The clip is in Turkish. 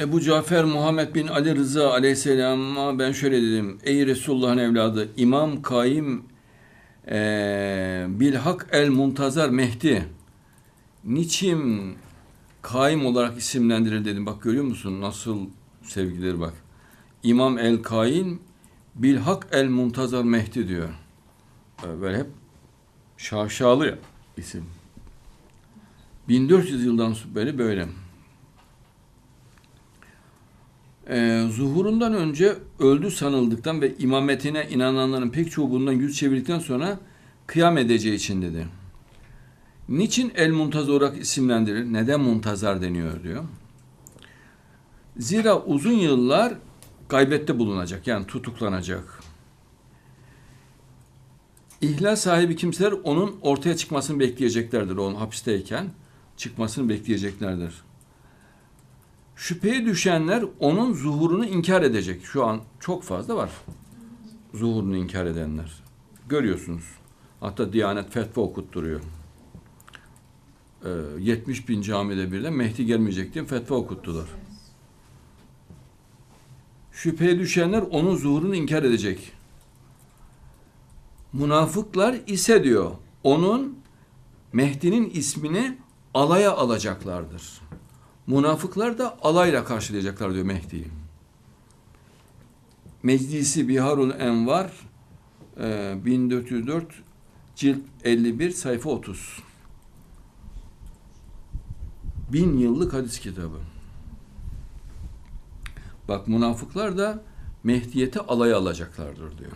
Ebu Cafer Muhammed bin Ali Rıza aleyhisselama ben şöyle dedim. Ey Resulullah'ın evladı İmam Kaim eee Bilhak el Muntazar Mehdi niçin kaim olarak isimlendirir dedim. Bak görüyor musun nasıl sevgileri bak. İmam el Kaim Bilhak el Muntazar Mehdi diyor. Ee, Böyle hep şaşalı isim. 1400 yıldan beri böyle. Ee, zuhurundan önce öldü sanıldıktan ve imametine inananların pek çoğu bundan yüz çevirdikten sonra kıyam edeceği için dedi. Niçin El Muntazar olarak isimlendirir? Neden Muntazar deniyor diyor. Zira uzun yıllar gaybette bulunacak yani tutuklanacak. İhlas sahibi kimseler onun ortaya çıkmasını bekleyeceklerdir. Onun hapisteyken çıkmasını bekleyeceklerdir. Şüpheye düşenler onun zuhurunu inkar edecek. Şu an çok fazla var. Zuhurunu inkar edenler. Görüyorsunuz. Hatta Diyanet fetva okutturuyor. Ee, 70 bin camide birden Mehdi gelmeyecek diye fetva okuttular. Şüpheye düşenler onun zuhurunu inkar edecek. Münafıklar ise diyor onun Mehdi'nin ismini alaya alacaklardır. Münafıklar da alayla karşılayacaklar diyor Mehdi'yi. Meclisi Biharul Envar e, 1404 cilt 51 sayfa 30. Bin yıllık hadis kitabı. Bak münafıklar da Mehdiyete alay alacaklardır diyor.